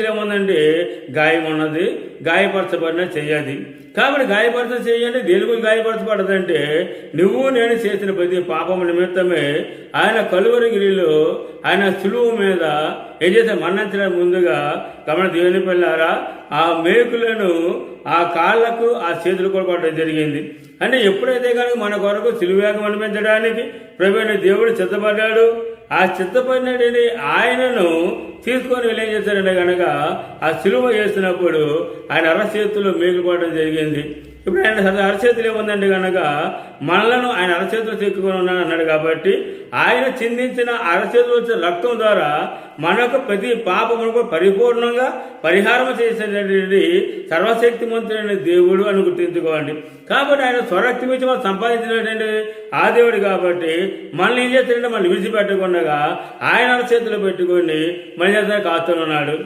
ఏముందండి? గాయం ఉన్నది గాయపరచబడిన చేయాలి కాబట్టి గాయపరచ చేయండి దేని గురించి గాయపరచబడదంటే నువ్వు నేను చేసిన ప్రతి పాపం నిమిత్తమే ఆయన కలువరిగిరిలో ఆయన సులువు మీద ఏం చేస్తే మన్నించడానికి ముందుగా గమన దేవుని పిల్లారా ఆ మేకులను ఆ కాళ్ళకు ఆ చేతులు కూడా జరిగింది. అంటే ఎప్పుడైతే కనుక మన కొరకు సిలువేగం అనిపించడానికి ప్రభుత్వ దేవుడు సిద్ధపడ్డాడు. ఆ చిత్తపడినటువంటి ఆయనను తీసుకొని వెళ్ళి ఏం చేశారంటే కనుక ఆ సిలువ చేసినప్పుడు ఆయన అరచేతులు మిగిలిపోవడం జరిగింది. ఇప్పుడు ఆయన అసలు అరచేతులు ఏముందంటే కనుక మనలను ఆయన అరచేతులు చెక్కుకొని ఉన్నాను అన్నాడు కాబట్టి ఆయన చిందించిన అరచేతులు వచ్చిన రక్తం ద్వారా మనకు ప్రతి పాపమునకు పరిపూర్ణంగా పరిహారం చేసేటటువంటి సర్వశక్తిమంతుడైన దేవుడు అని గుర్తించుకోండి. కాబట్టి ఆయన స్వరక్తి నుంచి మనం సంపాదించినటువంటి ఆ దేవుడు కాబట్టి మనల్ని ఏం చేస్తాడంటే మనం విడిచిపెట్టకుండా ఆయన అరచేతులు పెట్టుకొని మన చేత కాస్తున్నాడు